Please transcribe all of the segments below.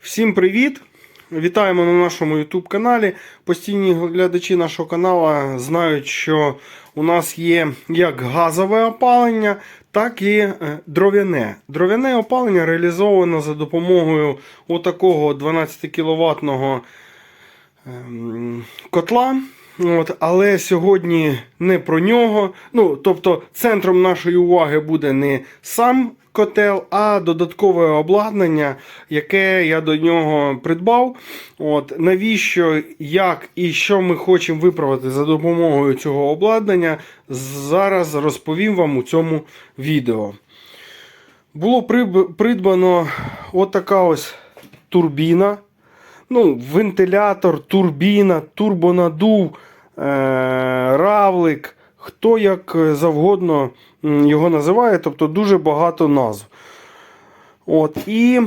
Всім привіт! Вітаємо на нашому YouTube каналі. Постійні глядачі нашого каналу знають, що у нас є як газове опалення, так і е, дров'яне. Дров'яне опалення реалізовано за допомогою отакого 12 кВт ем, котла. От, але сьогодні не про нього. Ну, тобто, центром нашої уваги буде не сам котел, а додаткове обладнання, яке я до нього придбав. От, навіщо, як і що ми хочемо виправити за допомогою цього обладнання, зараз розповім вам у цьому відео. Було придбано отака ось турбіна ну, вентилятор, турбіна, турбонадув, е, равлик, хто як завгодно м, його називає, тобто дуже багато назв. От, і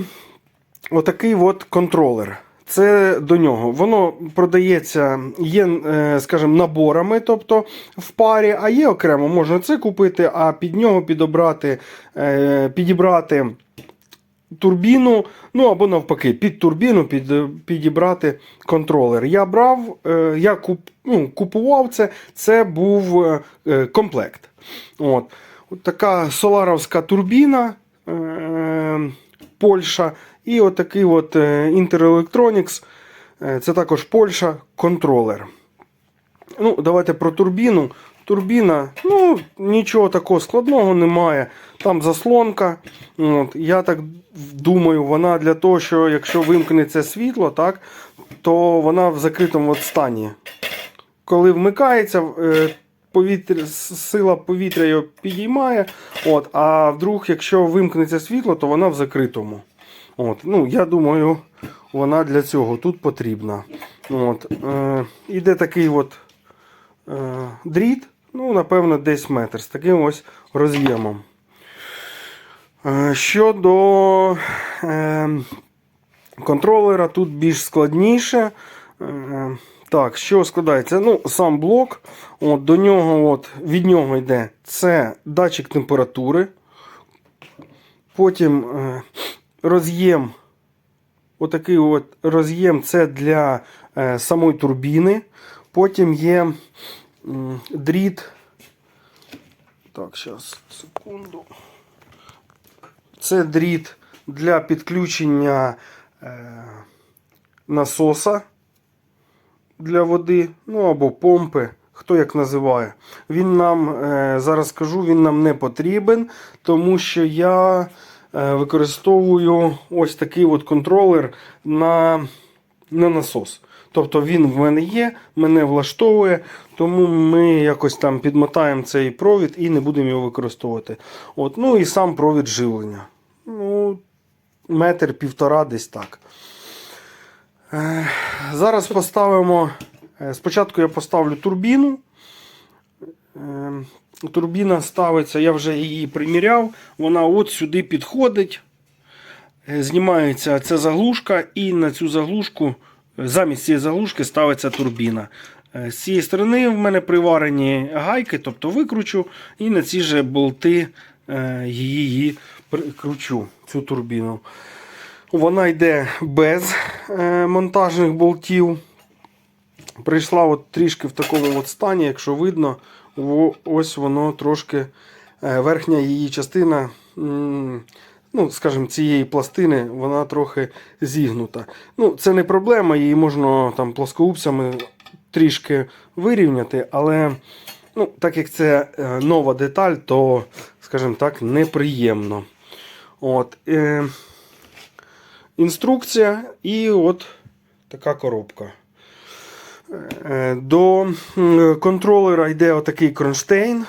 отакий от контролер. Це до нього. Воно продається, є, е, скажімо, наборами, тобто в парі, а є окремо, можна це купити, а під нього підобрати, е, підібрати турбіну, ну або навпаки, під турбіну під, підібрати контролер. Я брав, е, я куп, ну, купував це, це був комплект. От. От така соларовська турбіна е, Польща. І отакий от е, це також Польща, контролер. Ну, Давайте про турбіну. Турбіна, ну, нічого такого складного немає. Там заслонка. От, Я так думаю, вона для того, що якщо вимкнеться світло, так, то вона в закритому от стані. Коли вмикається, е, повітря, сила повітря його підіймає. От, а вдруг, якщо вимкнеться світло, то вона в закритому. От, ну, Я думаю, вона для цього тут потрібна. От, е, іде такий от е, дріт, ну, напевно, десь метр з таким ось роз'ємом. Е, Щодо е, контролера, тут більш складніше. Е, Так, що складається? Ну, сам блок. От, до нього, от, від нього йде це датчик температури. Потім е, роз'єм. Отакий от роз'єм це для е, самої турбіни. Потім є м, дріт. Так, зараз, секунду. Це дріт для підключення е, насоса для води, ну або помпи, хто як називає. Він нам, е, зараз скажу, він нам не потрібен, тому що я е, використовую ось такий от контролер на, на насос. Тобто він в мене є, мене влаштовує, тому ми якось там підмотаємо цей провід і не будемо його використовувати. От, ну і сам провід живлення. Ну, метр півтора десь так. Е, Зараз поставимо. е, Спочатку я поставлю турбіну. Е, Турбіна ставиться, я вже її приміряв, вона от сюди підходить. Знімається ця заглушка, і на цю заглушку, замість цієї заглушки ставиться турбіна. З цієї сторони в мене приварені гайки, тобто викручу, і на ці же болти її прикручу, цю турбіну. Вона йде без е, монтажних болтів. Прийшла от трішки в такому от стані, якщо видно, ось воно трошки е, верхня її частина, ну, скажімо, цієї пластини, вона трохи зігнута. Ну, це не проблема, її можна там плоскоупцями трішки вирівняти, але ну, так як це е, нова деталь, то, скажімо так, неприємно. От, е, інструкція і от така коробка. Е, До контролера йде отакий кронштейн.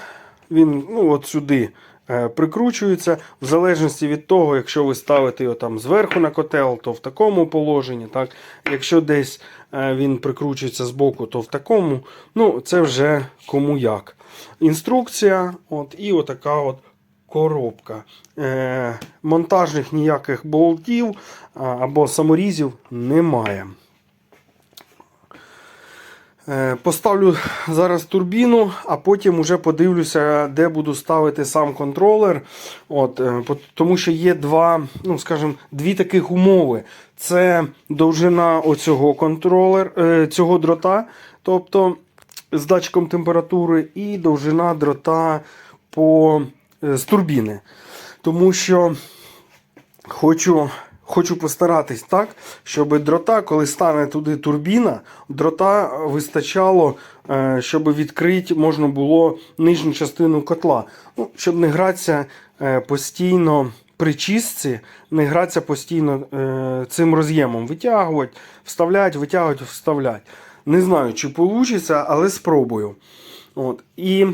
Він ну, от сюди е, прикручується. В залежності від того, якщо ви ставите його там зверху на котел, то в такому положенні. Так? Якщо десь е, він прикручується з боку, то в такому. Ну, це вже кому як. Інструкція от, і отака от коробка. Е, монтажних ніяких болтів або саморізів немає. Е, Поставлю зараз турбіну, а потім уже подивлюся, де буду ставити сам контролер. От, е, тому що є два, ну, скажімо, дві таких умови. Це довжина оцього контролер, е, цього дрота, тобто з датчиком температури, і довжина дрота по, е, з турбіни. Тому що хочу, хочу постаратись так, щоб дрота, коли стане туди турбіна, дрота вистачало, е, щоб відкрити можна було нижню частину котла. Ну, щоб не гратися е, постійно при чистці, не гратися постійно е, цим роз'ємом. Витягувати, вставляти, витягувати, вставляти. Не знаю, чи вийде, але спробую. От. І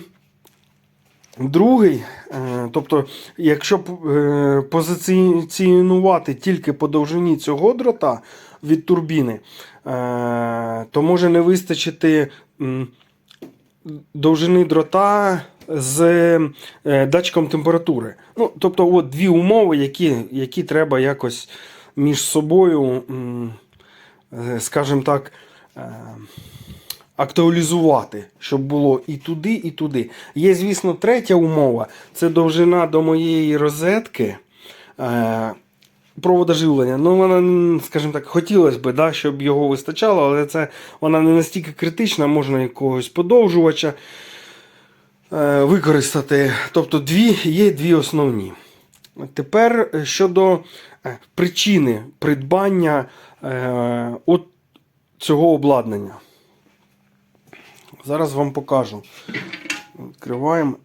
Другий, е, тобто, якщо е, позиціонувати тільки по довжині цього дрота від турбіни, е, то може не вистачити довжини дрота з датчиком температури. Ну, тобто, от дві умови, які, які треба якось між собою, скажімо так, актуалізувати, щоб було і туди, і туди. Є, звісно, третя умова це довжина до моєї розетки. Е, Провода живлення. Ну, вона, скажімо так, хотілося б, да, щоб його вистачало, але це вона не настільки критична, можна якогось подовжувача е, використати. Тобто дві, є дві основні. Тепер е, щодо причини придбання от цього обладнання. Зараз вам покажу. Відкриваємо.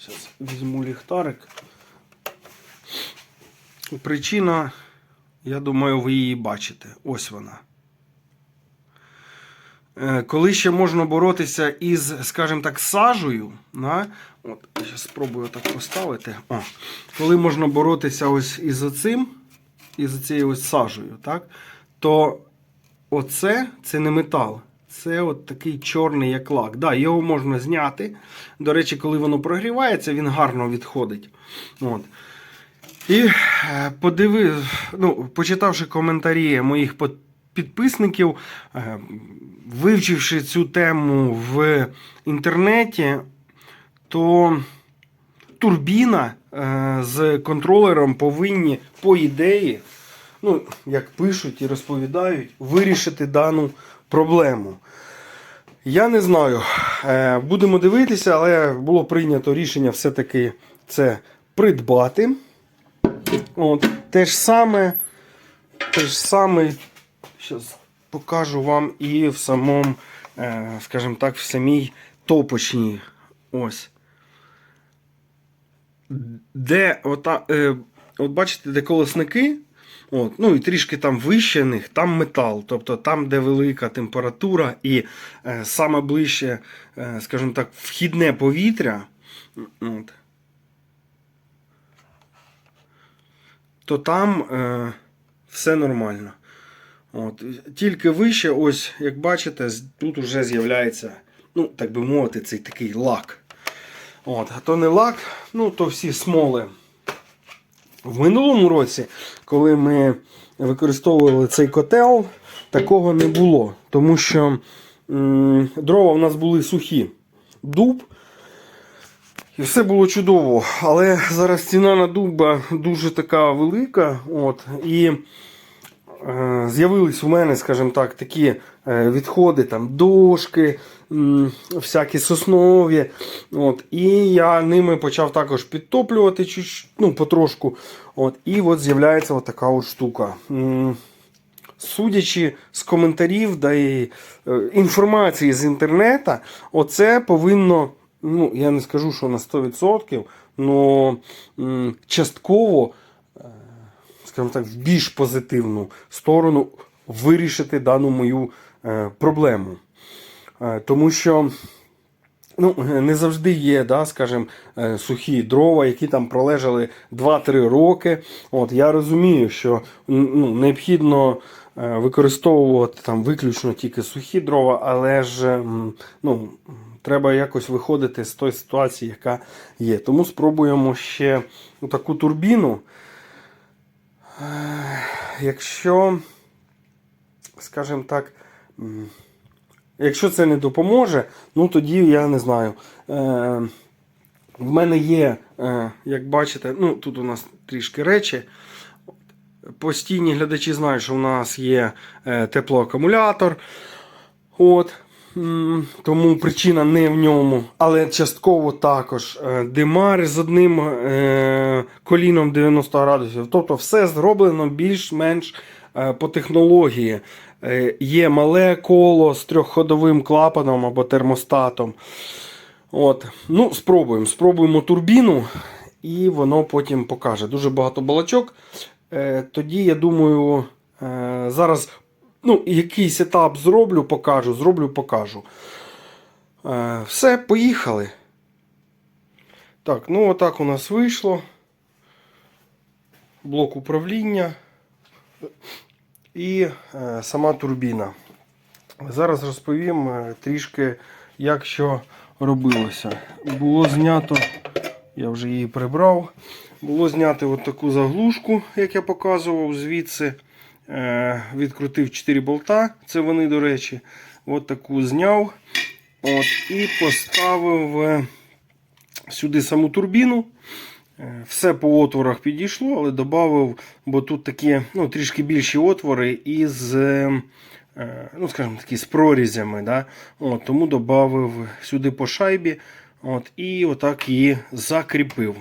Зараз візьму ліхтарик. Причина, я думаю, ви її бачите. Ось вона. Е, Коли ще можна боротися із, скажімо так, сажею, да? От, зараз спробую так поставити. О. Коли можна боротися ось із оцим, із цією ось сажею, так? то оце це не метал. Це от такий чорний як лак. Да, його можна зняти. До речі, коли воно прогрівається, він гарно відходить. От. І е, подиви, ну, почитавши коментарі моїх підписників, е, вивчивши цю тему в інтернеті, то турбіна е, з контролером повинні, по ідеї, ну, як пишуть і розповідають, вирішити дану проблему. Я не знаю. Е, Будемо дивитися, але було прийнято рішення все-таки це придбати. От, те ж саме, те ж саме, зараз покажу вам і в самому, е, скажімо так, в самій топочній. Ось. Де ота, е, от бачите, де колосники, от, ну і трішки там вище них, там метал. Тобто там, де велика температура і е, саме ближче, е, скажімо так, вхідне повітря. От, то там е, все нормально. От. Тільки вище, ось, як бачите, тут вже з'являється, ну, так би мовити, цей такий лак. От. А то не лак, ну, то всі смоли. В минулому році, коли ми використовували цей котел, такого не було. Тому що дрова в нас були сухі. Дуб. І все було чудово. Але зараз ціна на дуба дуже така велика. От, і е, з'явились у мене, скажімо так, такі відходи, там, дошки, всякі соснові. От, і я ними почав також підтоплювати чуть, ну, потрошку. От, і от з'являється така от штука. Судячи з коментарів да і е, інформації з інтернету, оце повинно, ну я не скажу, що на 100%, але частково, е, скажімо так, в більш позитивну сторону вирішити дану мою е, проблему. Е, Тому що Ну, не завжди є, да, скажімо, е, сухі дрова, які там пролежали 2-3 роки. От, я розумію, що ну, необхідно е, використовувати там виключно тільки сухі дрова, але ж ну, треба якось виходити з тої ситуації, яка є. Тому спробуємо ще таку турбіну. Е, Якщо, скажімо так, якщо це не допоможе, ну тоді я не знаю. Е, в мене є, е, як бачите, ну тут у нас трішки речі. Постійні глядачі знають, що у нас є е, теплоакумулятор. От. Тому причина не в ньому. Але частково також димар з одним коліном 90 градусів. Тобто все зроблено більш-менш по технології. Е, Є мале коло з трьохходовим клапаном або термостатом. От. Ну, спробуємо. Спробуємо турбіну, і воно потім покаже. Дуже багато балачок. Е, тоді, я думаю, е, зараз ну, якийсь етап зроблю, покажу, зроблю, покажу. Е, все, поїхали. Так, ну отак у нас вийшло. Блок управління і е, сама турбіна. Зараз розповім е, трішки, як що робилося. Було знято, я вже її прибрав. Було знято таку заглушку, як я показував звідси. Е, відкрутив 4 болта, це вони, до речі. От таку зняв. От, і поставив сюди саму турбіну. Е, Все по отворах підійшло, але додав, бо тут такі ну, трішки більші отвори із, е, е, ну, скажімо, такі з прорізями. Да? От, тому додав сюди по шайбі от, і отак її закріпив.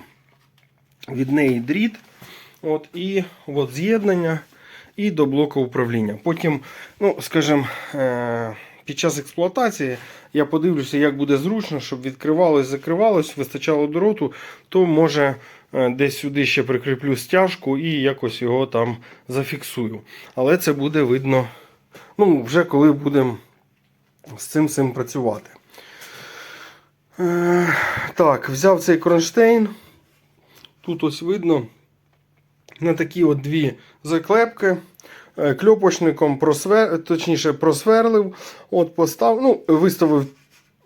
Від неї дріт. От, і от з'єднання і до блоку управління. Потім, ну, скажімо, під час експлуатації я подивлюся, як буде зручно, щоб відкривалось, закривалось, вистачало дроту, то може е, десь сюди ще прикріплю стяжку і якось його там зафіксую. Але це буде видно, ну, вже коли будемо з цим всім працювати. Е, так, взяв цей кронштейн. Тут ось видно на такі от дві заклепки. Е, Кльопочником просвер... точніше просверлив, от постав... ну, виставив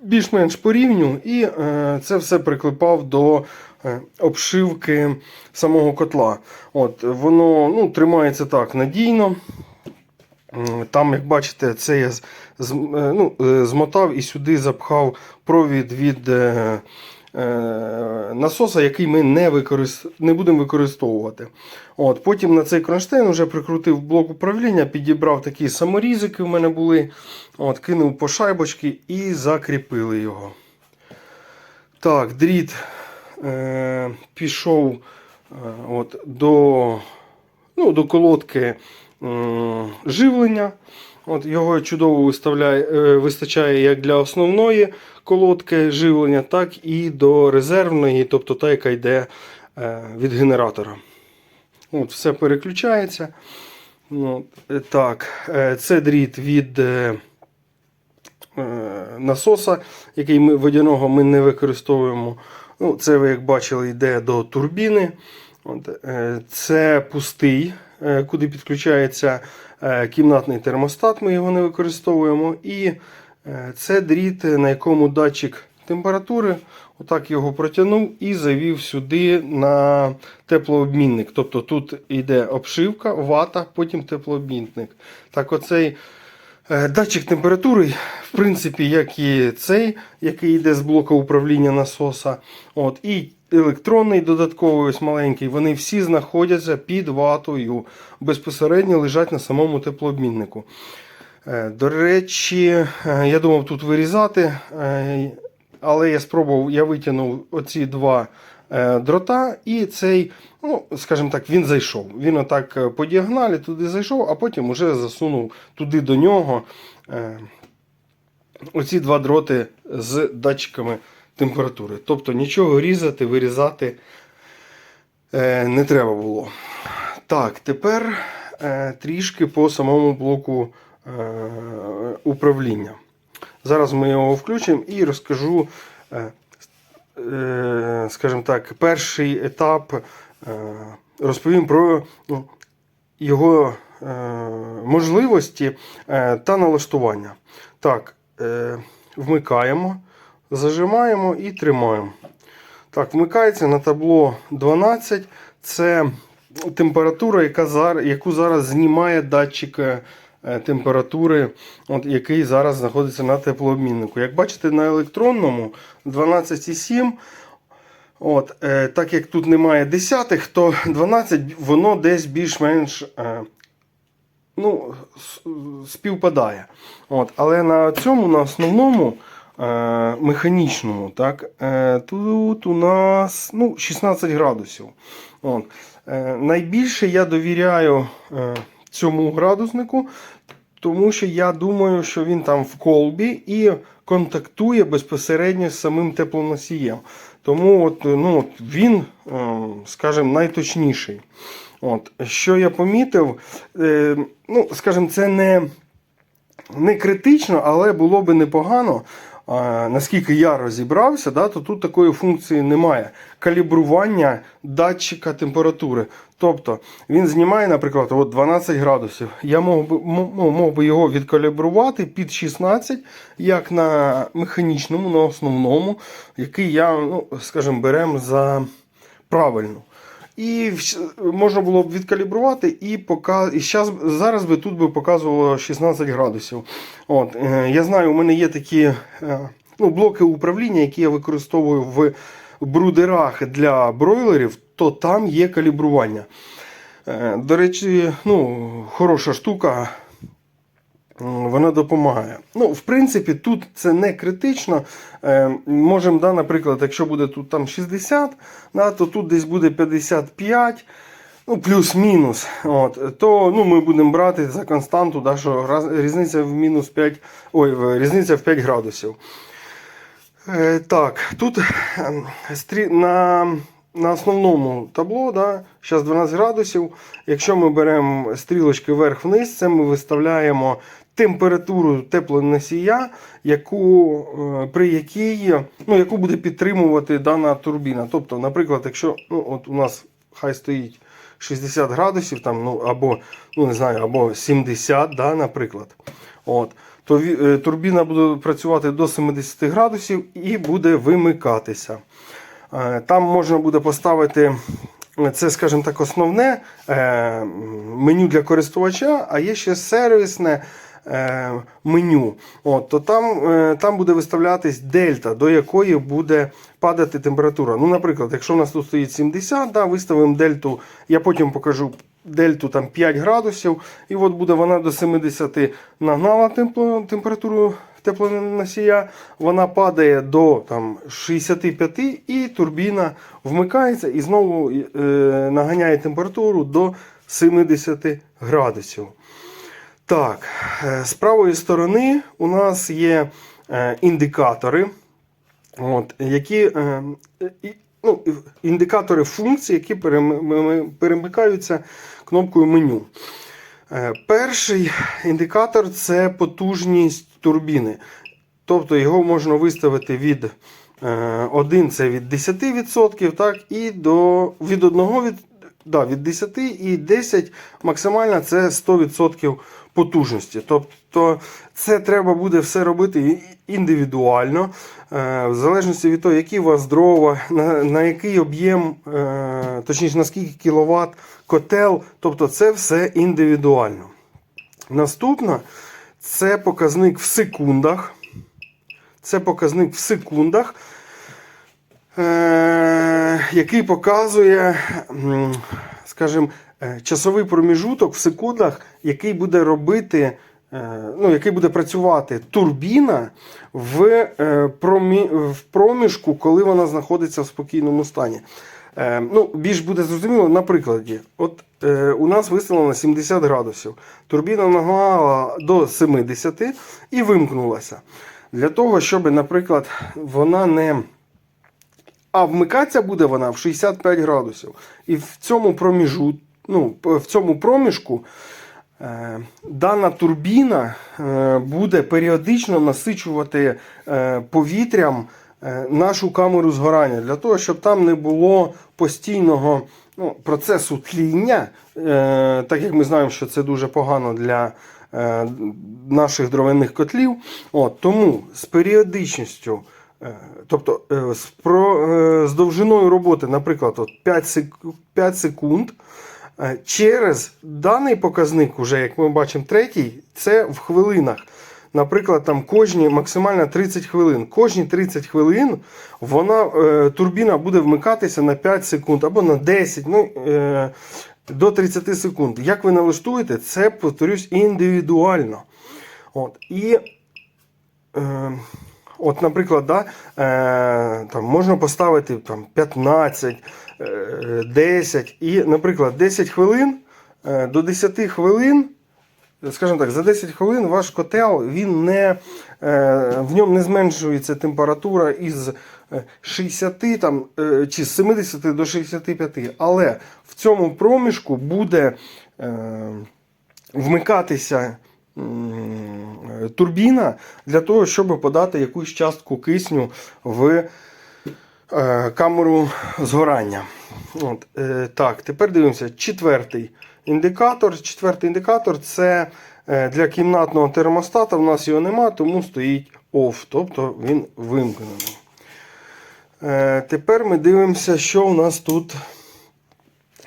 більш-менш по рівню і е, це все приклепав до е, обшивки самого котла. От, Воно ну, тримається так надійно. Там, як бачите, це я з- е, ну, е, змотав і сюди запхав провід від е, е, насоса, який ми не, використ... не будемо використовувати. От, потім на цей кронштейн вже прикрутив блок управління, підібрав такі саморізики в мене були. От, кинув по шайбочки і закріпили його. Так, дріт е, пішов е, от, до, ну, до колодки м, живлення. От Його чудово виставляє, е, вистачає як для основної колодки живлення, так і до резервної, тобто та, яка йде е, від генератора. От, Все переключається. От, е, так, це дріт від насоса, який ми водяного ми не використовуємо. Ну, це, ви як бачили, йде до турбіни. От, це пустий, куди підключається кімнатний термостат, ми його не використовуємо. І е, це дріт, на якому датчик температури. Отак його протягнув і завів сюди на теплообмінник. Тобто тут йде обшивка, вата, потім теплообмінник. Так, оцей е, датчик температури, в принципі, як і цей, який йде з блоку управління насоса. От, і електронний додатковий ось маленький, вони всі знаходяться під ватою, безпосередньо лежать на самому теплообміннику. Е, До речі, е, я думав тут вирізати, е, але я спробував, я витягнув оці два дрота, і цей, ну, скажімо так, він зайшов. Він отак по діагоналі туди зайшов, а потім уже засунув туди до нього оці два дроти з датчиками температури. Тобто нічого різати, вирізати е, не треба було. Так, тепер е, трішки по самому блоку е, управління. Зараз ми його включимо і розкажу, скажімо так, перший етап розповім про ну, його можливості та налаштування. Так, вмикаємо, зажимаємо і тримаємо. Так, вмикається на табло 12. Це температура, яка яку зараз знімає датчик е, температури, от, який зараз знаходиться на теплообміннику. Як бачите, на електронному 12,7. От, е, так як тут немає десятих, то 12 воно десь більш-менш е, ну, співпадає. От, але на цьому, на основному механічному, так, е, тут у нас ну, 16 градусів. От. Е, найбільше я довіряю е, цьому градуснику, тому що я думаю, що він там в колбі і контактує безпосередньо з самим теплоносієм. Тому от, ну, він, е, скажімо, найточніший. От, що я помітив, е, ну, скажімо, це не, не критично, але було би непогано. Наскільки я розібрався, да, то тут такої функції немає. Калібрування датчика температури. Тобто він знімає, наприклад, от 12 градусів. Я мог би, ну, мог би його відкалібрувати під 16, як на механічному, на основному, який я, ну, скажімо, беремо за правильну. І можна було б відкалібрувати, і, показ... і щас, зараз би тут би показувало 16 градусів. От, е, я знаю, у мене є такі е, ну, блоки управління, які я використовую в брудерах для бройлерів, то там є калібрування. Е, До речі, ну, хороша штука. Вона допомагає. Ну, в принципі, тут це не критично. Е, можемо, да, наприклад, якщо буде тут там 60, да, то тут десь буде 55, ну, плюс-мінус. От, то ну, ми будемо брати за константу, да, що раз- різниця в мінус 5, ой, різниця в 5 градусів. Е, так, тут ем, стрі... на, на основному табло, да, зараз 12 градусів. Якщо ми беремо стрілочки вверх-вниз, це ми виставляємо температуру теплоносія, яку, е, при якій, ну, яку буде підтримувати дана турбіна. Тобто, наприклад, якщо ну, от у нас хай стоїть 60 градусів, там, ну, або, ну, не знаю, або 70, да, наприклад. От, то е, турбіна буде працювати до 70 градусів і буде вимикатися. Е, Там можна буде поставити, це, скажімо так, основне меню для користувача, а є ще сервісне меню. От, то там, е, там буде виставлятись дельта, до якої буде падати температура. Ну, Наприклад, якщо у нас тут стоїть 70, да, виставимо дельту, я потім покажу дельту там 5 градусів, і от буде вона до 70 нагнала темпло- температуру теплоносія, вона падає до там, 65 і турбіна вмикається і знову е, наганяє температуру до 70 градусів. Так, е, з правої сторони у нас є е, індикатори, от, які, е, ну, індикатори функцій, які перемикаються кнопкою меню. Перший індикатор це потужність турбіни. Тобто його можна виставити від 1 це від 10%, так, і до від 1 від, да, від 10 і 10 максимально це 100% потужності. Тобто це треба буде все робити індивідуально, е, в залежності від того, які у вас дрова, на, який об'єм, е, точніше на скільки кіловат котел. Тобто це все індивідуально. Наступна це показник в секундах. Це показник в секундах, е, який показує, скажімо, часовий проміжуток в секундах, який буде робити, е, ну, який буде працювати турбіна в, е, в проміжку, коли вона знаходиться в спокійному стані. Е, ну, більш буде зрозуміло на прикладі. От е, у нас виставлено 70 градусів. Турбіна нагнала до 70 і вимкнулася. Для того, щоб, наприклад, вона не. А вмикатися буде вона в 65 градусів. І в цьому проміжу, ну, в цьому проміжку е, дана турбіна е, буде періодично насичувати е, повітрям е, нашу камеру згорання, для того, щоб там не було постійного ну, процесу тління, е, так як ми знаємо, що це дуже погано для е, наших дровяних котлів. От, тому з періодичністю. Е, Тобто е, е, з довжиною роботи, наприклад, от 5, 5 секунд Через даний показник, уже, як ми бачимо, третій, це в хвилинах. Наприклад, там кожні максимально 30 хвилин. Кожні 30 хвилин вона, е, турбіна буде вмикатися на 5 секунд або на 10, ну, е, до 30 секунд. Як ви налаштуєте, це, повторюсь, індивідуально. От. І Е, От, наприклад, да, е, там можна поставити там, 15, е, 10 і, наприклад, 10 хвилин е, до 10 хвилин, скажімо так, за 10 хвилин ваш котел він не, е, в ньому не зменшується температура із е, 60 там, е, чи з 70 до 65, але в цьому проміжку буде вмикатися турбіна для того, щоб подати якусь частку кисню в камеру згорання. От, е, так, тепер дивимося. Четвертий індикатор. Четвертий індикатор це е, для кімнатного термостата. У нас його нема, тому стоїть OFF, тобто він вимкнений. Е, тепер ми дивимося, що у нас тут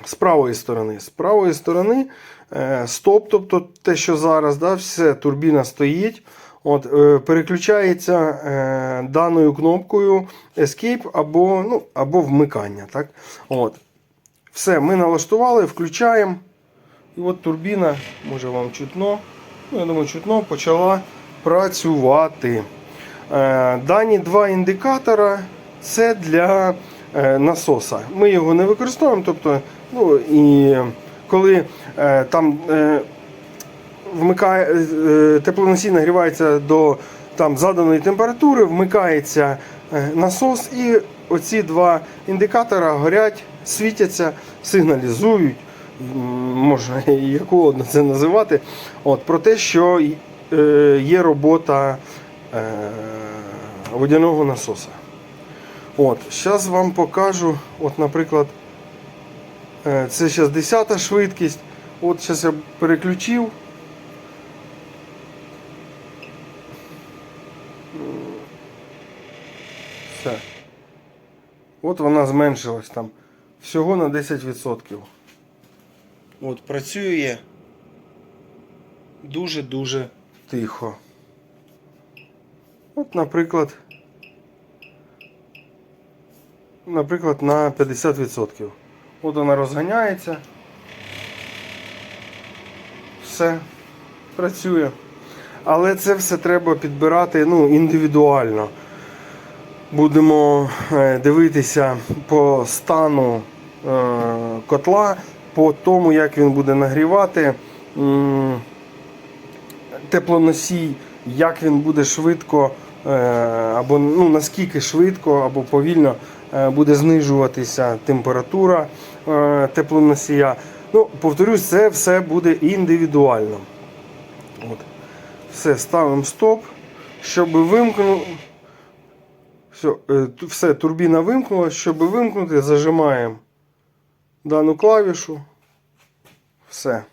з правої сторони. З правої сторони е, стоп, тобто те, що зараз, да, все, турбіна стоїть. От, е, переключається е, даною кнопкою Escape або, ну, або вмикання. Так? От. Все, ми налаштували, включаємо. І от турбіна, може вам чутно, ну, я думаю, чутно, почала працювати. Е, Дані два індикатора це для насоса. Ми його не використовуємо. Тобто, ну, і коли там вмикає, е, теплоносій нагрівається до там, заданої температури, вмикається е, насос, і оці два індикатора горять, світяться, сигналізують, можна як угодно це називати, от, про те, що е, є робота водяного насоса. От, Зараз вам покажу, от, наприклад, це зараз 10 швидкість. От зараз я переключив. Все. От вона зменшилась там всього на 10%. От працює дуже-дуже тихо. От, наприклад, наприклад, на 50%. От вона розганяється. Все, працює. Але це все треба підбирати ну, індивідуально. Будемо е, дивитися по стану е, котла, по тому, як він буде нагрівати теплоносій, як він буде швидко, е, або ну, наскільки швидко або повільно буде знижуватися температура теплоносія. Ну, повторюсь, це все буде індивідуально. От. Все, ставимо стоп, щоб вимкнути. Все, все, турбіна вимкнула. Щоб вимкнути, зажимаємо дану клавішу. Все.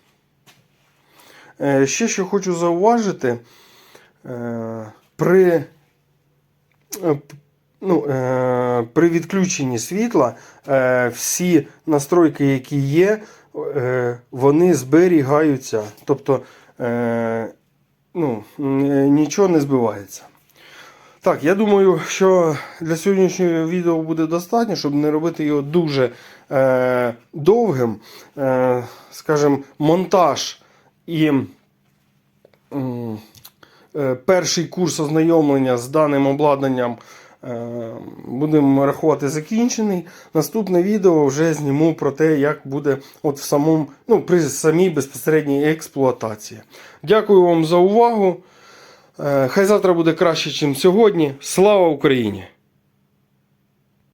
Е, Ще що хочу зауважити, е, при, е, ну, при відключенні світла всі настройки, які є, вони зберігаються. Тобто ну, нічого не збивається. Так, я думаю, що для сьогоднішнього відео буде достатньо, щоб не робити його дуже е, довгим. Е, скажімо, монтаж і е, перший курс ознайомлення з даним обладнанням е, будемо рахувати закінчений. Наступне відео вже зніму про те, як буде от в самому, ну, при самій безпосередній експлуатації. Дякую вам за увагу. Е, Хай завтра буде краще, ніж сьогодні. Слава Україні!